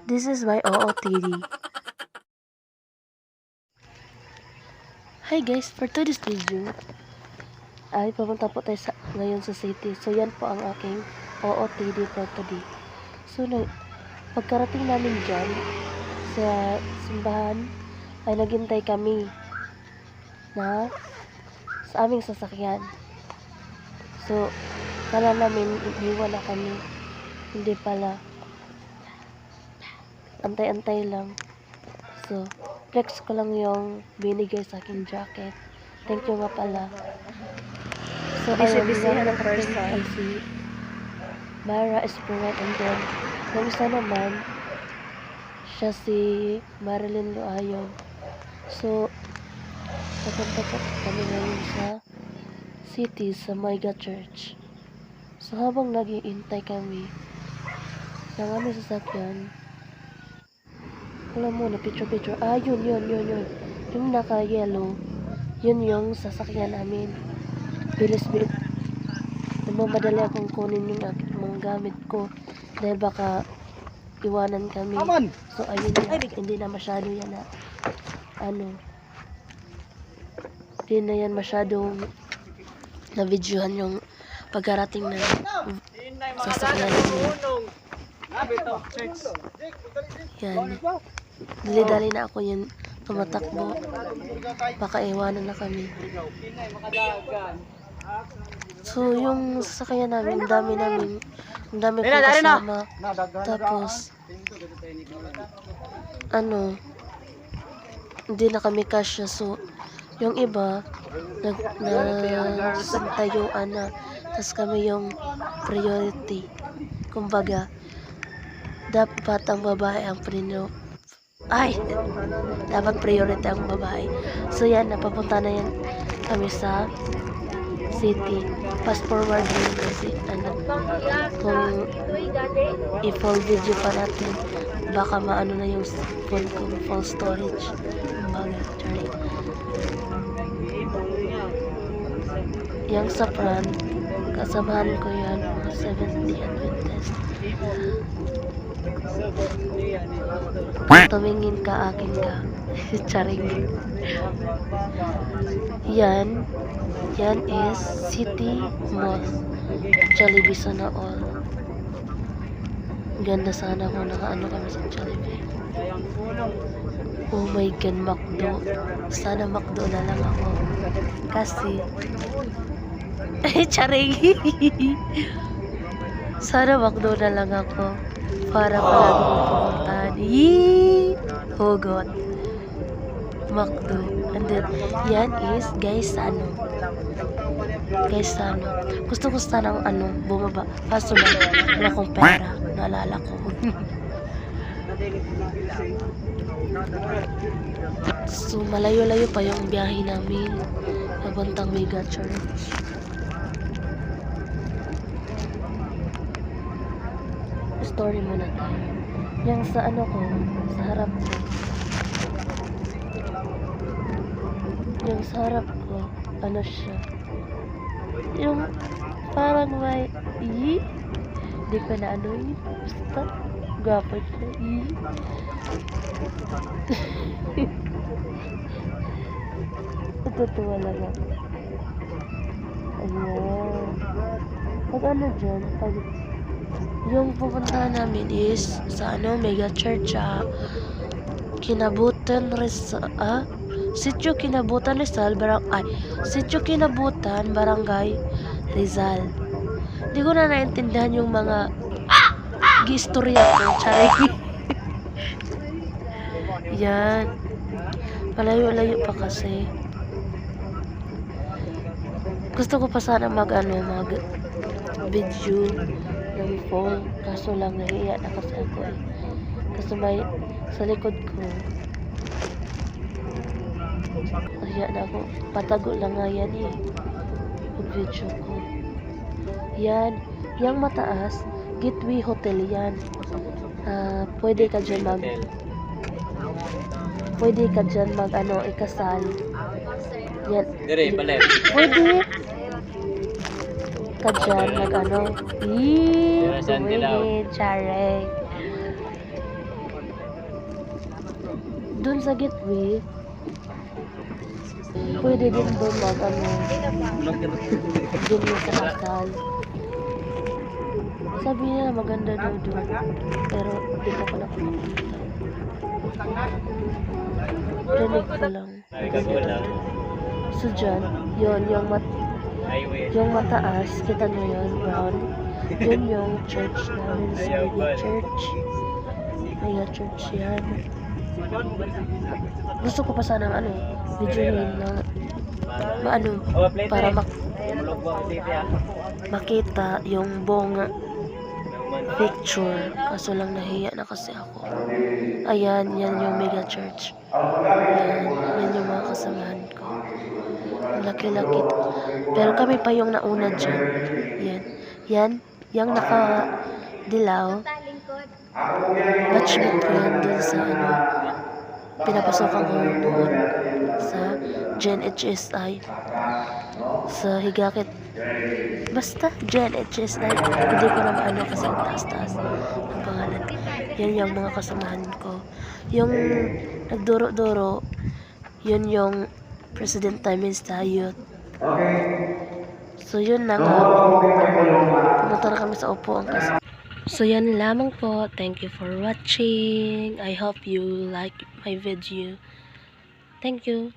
This is my OOTD. Hi guys, for today's video, ay pumunta po tayo sa, ngayon sa city. So yan po ang aking OOTD for today. So na, pagkarating namin dyan sa simbahan, ay naghintay kami na sa aming sasakyan. So, kala namin iiwan na kami. Hindi pala. Antay-antay lang. So, flex ko lang yung binigay sa aking jacket. Thank you nga pala. So, Busy-busy ayun, ng time. ay si Mara Esperant and then, yung isa naman, siya si Marilyn Loayon. So, papunta po kami ngayon sa city sa Maiga Church. So, habang nagiintay kami ng aming sasakyan, wala mo na picture-picture. Ah, yun, yun, yun, yun. Yung naka-yellow, yun yung sasakyan namin. Bilis-bilis. Nagmamadali akong kunin yung aking mga gamit ko dahil baka iwanan kami. Aman! So, ayun na. Hindi na masyado yan na, ano, hindi na yan masyadong na-videohan yung pagkarating na sasakyan namin. Yan. Dali-dali na ako yun tumatakbo. Baka iwanan na kami. So, yung sasakyan namin, dami namin, ang dami kong kasama. Tapos, ano, hindi na kami kasya. So, yung iba, nag, nagtayuan na. Tapos kami yung priority. Kumbaga, dapat ang babae ang prino. Ay! Dapat priority ang babae. So yan, napapunta na yan kami sa city. Fast forward din kasi ano, kung i-full video pa natin, baka maano na yung phone ko, full storage. Kumbaga, sorry. Yung sa front, kasamahan ko yan, mga 70 Adventist. Tumingin ka, akin ka. Charing. Yan. Yan is City Mall. Jollibee sana all. Ganda sana kung nakaano kami sa Jollibee. Oh my God, McDo. Sana McDo na lang ako. Kasi, charing. Sana McDo na lang ako. Para palagi kong pumuntahan. Yee! Oh God. McDo. And then, yan is, guys, ano. Guys, ano. Gusto ko sana ng ano, bumaba. Kaso lang, wala akong pera. Naalala ko. so, malayo-layo pa yung biyahe namin. Papuntang Mega Church. Story muna tayo. Yung sa ano ko, sa harap ko. Yung sa harap ko, ano siya. Yung parang may, i Hindi ko na ano yun. Basta, gwapo siya. i Natutuwa lang ako. Ayan. Pag ano dyan, pag yung pupuntahan namin is sa ano, Mega Church ah. Kinabutan Rizal, ah? Sityo Kinabutan Rizal, barang, ay, Sityo Kinabutan, Barangay Rizal. Hindi ko na naintindihan yung mga gistorya ko, charing. Yan. Malayo-layo pa kasi. Gusto ko pa sana mag ano, mag video ng phone. Kaso lang nahiya na kasi ako eh. Kasi may sa likod ko. Nahiya na ako. Patago lang nga yan eh. Pag video ko. Yan. Yang mataas, Gateway Hotel yan. Ah, pwede ka dyan mag pwede ka dyan mag ano, ikasal. Yan. Dire, balik. Pwede ka dyan mag ano. Eee, tsare. Doon sa gateway, pwede din doon mag ano, doon yung sa kasal. Sabi nila maganda daw doon. Pero di pa ko nakapunta. Rinig ko lang. So dyan, yun, yung, mat. Yung mataas, kita nyo yun, brown. Yun yung church namin sa Mega Church. Mega Church yan. Gusto ko pa sanang ano, videoin na maano, Oh, para mak makita yung buong picture. Kaso lang nahiya na kasi ako. Ayan, yan yung mega church. Yan, yan yung mga kasamahan ko. Laki-laki. Pero kami pa yung nauna dyan. Yan. Yan, yung naka-dilaw. Batchmate ko yan dun sa ano. Pinapasokan ko doon sa Gen HSI. Sa Higakit Basta, Jess na hindi ko na maano kasi ang taas-taas ang pangalan. Yan yung mga kasamahan ko. Yung nagduro-duro, yun yung President Times Youth. So yun na nga. Pumunta na kami sa upuan kasi. So yan lamang po. Thank you for watching. I hope you like my video. Thank you.